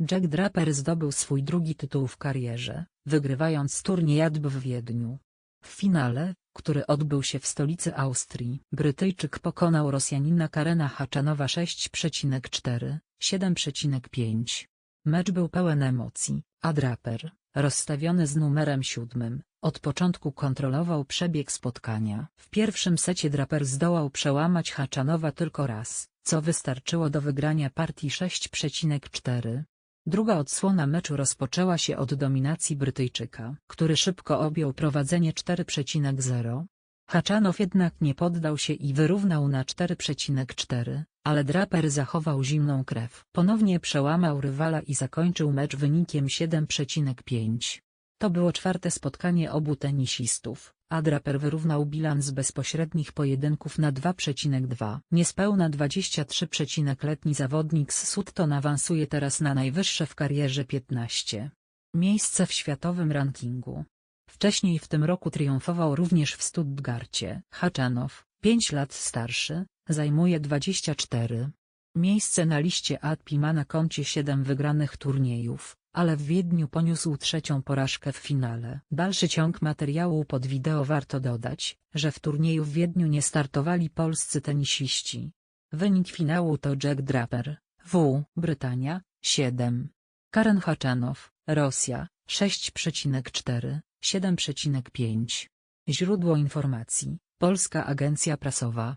Jack Draper zdobył swój drugi tytuł w karierze, wygrywając turniej ATP w Wiedniu. W finale, który odbył się w stolicy Austrii, Brytyjczyk pokonał Rosjanina Karena Haczanowa 6,4, 7,5. Mecz był pełen emocji, a Draper, rozstawiony z numerem siódmym, od początku kontrolował przebieg spotkania. W pierwszym secie Draper zdołał przełamać Haczanowa tylko raz, co wystarczyło do wygrania partii 6,4. Druga odsłona meczu rozpoczęła się od dominacji Brytyjczyka, który szybko objął prowadzenie 4,0. Haczanow jednak nie poddał się i wyrównał na 4,4, ale Draper zachował zimną krew. Ponownie przełamał rywala i zakończył mecz wynikiem 7,5. To było czwarte spotkanie obu tenisistów, a Draper wyrównał bilans bezpośrednich pojedynków na 2,2. Niespełna 23-letni zawodnik z Sutton awansuje teraz na najwyższe w karierze 15. Miejsce w światowym rankingu. Wcześniej w tym roku triumfował również w Stuttgarcie. Haczanow, 5 lat starszy, zajmuje 24. Miejsce na liście ATP ma na koncie 7 wygranych turniejów, ale w Wiedniu poniósł trzecią porażkę w finale. Dalszy ciąg materiału pod wideo warto dodać, że w turnieju w Wiedniu nie startowali polscy tenisiści. Wynik finału to Jack Draper, W. Brytania, 7. Karen Haczanow, Rosja, 6,4, 7,5. Źródło informacji, Polska Agencja Prasowa.